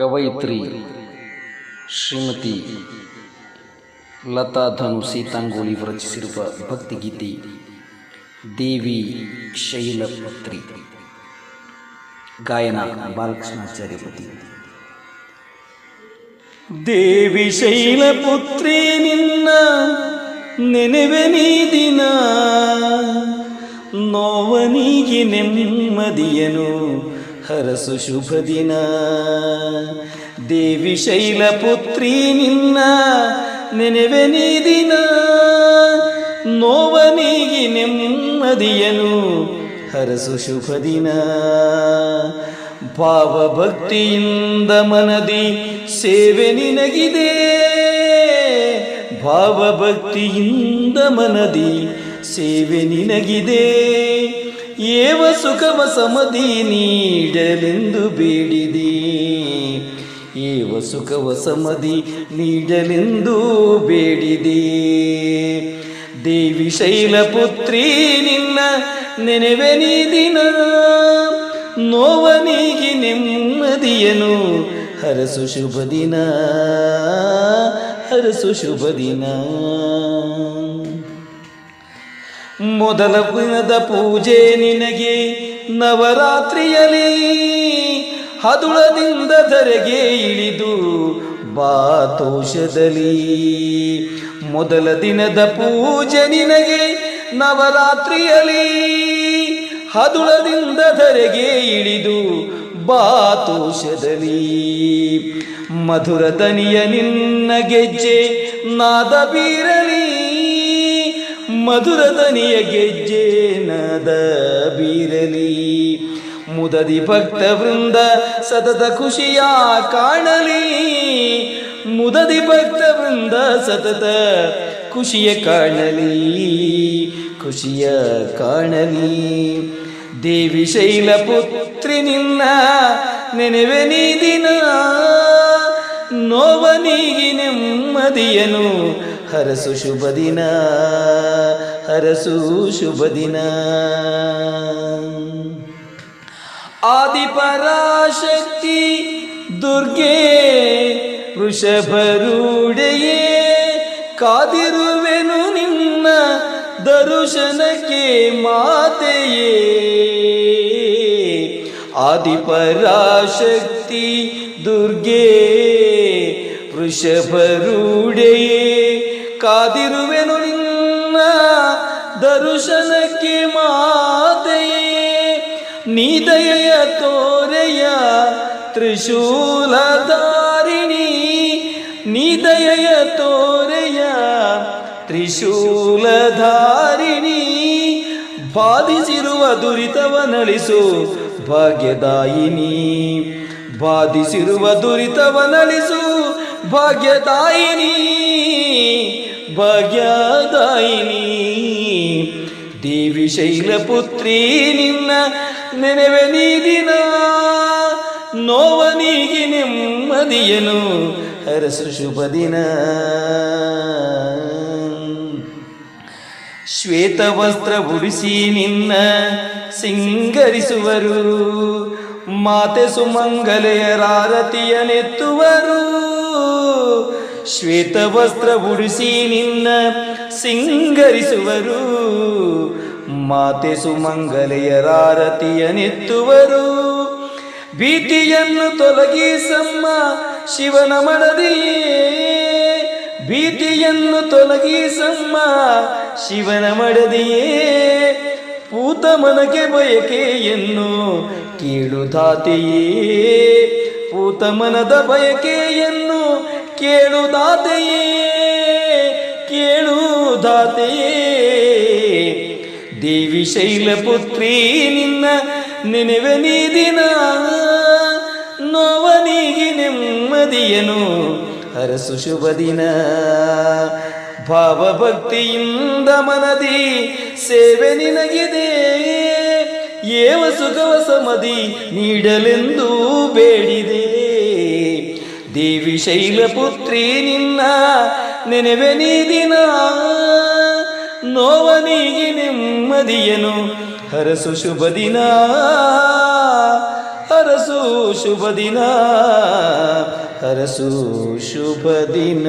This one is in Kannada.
ಕವಯಿತ್ರಿ ಶ್ರೀಮತಿ ಲತಾ ಧನು ಸೀತಾಂಗೋಳಿ ರಚಿಸಿರುವ ಭಕ್ತಿಗೀತೆ ದೇವಿ ಶೈಲಪುತ್ರಿ. ಗಾಯನ ಬಾಲಕೃಷ್ಣಾಚಾರ್ಯ ಪತಿ ದೇವಿ ಶೈಲಪುತ್ರಿ, ನಿನ್ನ ನೆನೆವೆ ನೀ ದಿನ. ನೋವನಿಗೆ ನೆಮ್ಮದಿಯನು. ಹರಸು ಶುಭ ದಿನ. ದೇವಿ ಶೈಲಪುತ್ರಿ ನಿನ್ನ ನೆನೆವೆ ನೀ ದಿನ. ನೋವನಿಗೆ ನೆಮ್ಮದಿಯನು ಹರಸು ಶುಭ ದಿನ. ಭಾವಭಕ್ತಿಯಿಂದ ಮನದಿ ಸೇವೆ ನಿನಗಿದೆ. ಭಾವಭಕ್ತಿಯಿಂದ ಮನದಿ ಸೇವೆ ನಿನಗಿದೆ. ಏವ ಸುಖವ ಸಮದಿ ನೀಡಲೆಂದು ಬೇಡಿದಿ. ಏವ ಸುಖವ ಸಮದಿ ನೀಡಲೆಂದು ಬೇಡಿದಿ. ದೇವಿ ಶೈಲಪುತ್ರಿ ನಿನ್ನ ನೆನೆವೆ ನೀ ದಿನ ನೋವನಿಗೆ ನೆಮ್ಮದಿಯನು, ಹರಸು ಶುಭ ದಿನ, ಹರಸು ಶುಭ ದಿನ. ಮೊದಲ ದಿನದ ಪೂಜೆ ನಿನಗೆ ನವರಾತ್ರಿಯಲ್ಲಿ. ಹದುಳದಿಂದ ಧರೆಗೆ ಇಳಿದು ಬಾತೋಷದಲ್ಲಿ. ಮೊದಲ ದಿನದ ಪೂಜೆ ನಿನಗೆ ನವರಾತ್ರಿಯಲ್ಲಿ. ಹದುಳದಿಂದ ಧರೆಗೆ ಇಳಿದು ಬಾತೋಷದಲ್ಲಿ. ಮಧುರ ದನಿಯ ನಿನ್ನ ಗೆಜ್ಜೆ ನಾದ ಬೀರಲಿ ಮಧುರ ದನಿಯ ಗೆಜ್ಜೆ ನಾದ ಬೀರಲಿ. ಮುದದಿ ಭಕ್ತ ವೃಂದ ಸತತ ಖುಷಿಯ ಕಾಣಲಿ. ಮುದದಿ ಭಕ್ತ ವೃಂದ ಸತತ ಖುಷಿಯ ಕಾಣಲಿ. ಖುಷಿಯ ಕಾಣಲಿ. ದೇವಿ ಶೈಲ ಪುತ್ರಿ ನಿನ್ನ ನೆನೆವೆ ನೀ ದಿನ. ನೀಗಿ ನೆಮ್ಮದಿಯನು. ಹರಸು ಶುಭ ದಿನ, ಹರಸು ಶುಭ ದಿನ. ಆದಿಪರಾಶಕ್ತಿ ದುರ್ಗೆ ವೃಷಭರೂಡೆಯೇ ಕಾದಿರುವೆನು ನಿನ್ನ ದರುಶನಕ್ಕೆ ಮಾತೆಯೇ. ಆದಿಪರಾಶಕ್ತಿ ದುರ್ಗೆ ವೃಷಭರೂಡೆಯೇ ಕಾದಿರುವೆನು ನಿನ್ನ ದರ್ಶನಕ್ಕೆ ಮಾತೆಯೇ. ನೀದಯ ತೋರೆಯ ತ್ರಿಶೂಲಧಾರಿಣಿ. ನೀದಯ ತೋರೆಯ ತ್ರಿಶೂಲಧಾರಿಣಿ. ಬಾಧಿಸಿರುವ ದುರಿತವ ನಳಿಸು ಭಾಗ್ಯದಾಯಿನಿ. ಬಾಧಿಸಿರುವ ದುರಿತವ ನಳಿಸು ಭಾಗ್ಯದಾಯಿನಿ. ಭಾಗ್ಯದಾಯಿನಿ. ದೇವಿ ಶೈಲಪುತ್ರಿ ನಿನ್ನ ನೆನವೆ ನೀ ದಿನ ನೋವನಿಗೆ ನೆಮ್ಮದಿಯನು. ಹರಸು ಶುಭ ದಿನ. ಶ್ವೇತ ವಸ್ತ್ರ ಉಡಿಸಿ ನಿನ್ನ ಸಿಂಗರಿಸುವರು. ಮಾತೆ ಸುಮಂಗಲೆಯರಾರತಿಯ ನೆತ್ತುವರು ಶ್ವೇತ ವಸ್ತ್ರ ಉಡಿಸಿ ನಿನ್ನ ಸಿಂಗರಿಸುವರು. ಮಾತೆ ಸುಮಂಗಲೆಯರಾರತಿಯ ನೆತ್ತುವರು. ಭೀತಿಯನ್ನು ತೊಲಗಿಸಮ್ಮ ಶಿವನ ಮಡದಿಯೇ ಭೀತಿಯನ್ನು ತೊಲಗಿಸಮ್ಮ ಶಿವನ ಮಡದಿಯೇ. ಪೂತ ಮನಗೆ ಬಯಕೆಯನ್ನು ಕೇಳುದಾತೆಯೇ ಪೂತ ಮನದ ಬಯಕೆಯನ್ನು ಕೇಳುದಾತೆಯೇ ಕೇಳುದಾತೆಯೇ ದೇವಿ ಶೈಲಪುತ್ರಿ ನಿನ್ನ ನೆನೆವೆ ನೀ ದಿನ ನೋವನಿಗೆ ನೆಮ್ಮದಿಯನು. ಅರಸು ಶುಭ ದಿನ. ಭಾವಭಕ್ತಿಯಿಂದ ಮನದಿ ಸೇವೆ ನಿನಗಿದೆ. ಏವ ಸುಖವ ಸಮದಿ ನೀಡಲೆಂದು ಬೇಡಿದೆ. ದೇವಿ ಶೈಲಪುತ್ರಿ ನಿನ್ನ ನೆನೆವೆ ನೀ ದಿನ ನೋವ ನೀಗೆ ನೆಮ್ಮದಿಯನು. ಹರಸು ಶುಭ ದಿನ. ಹರಸು ಶುಭ ದಿನ. ಹರಸು ಶುಭ ದಿನ.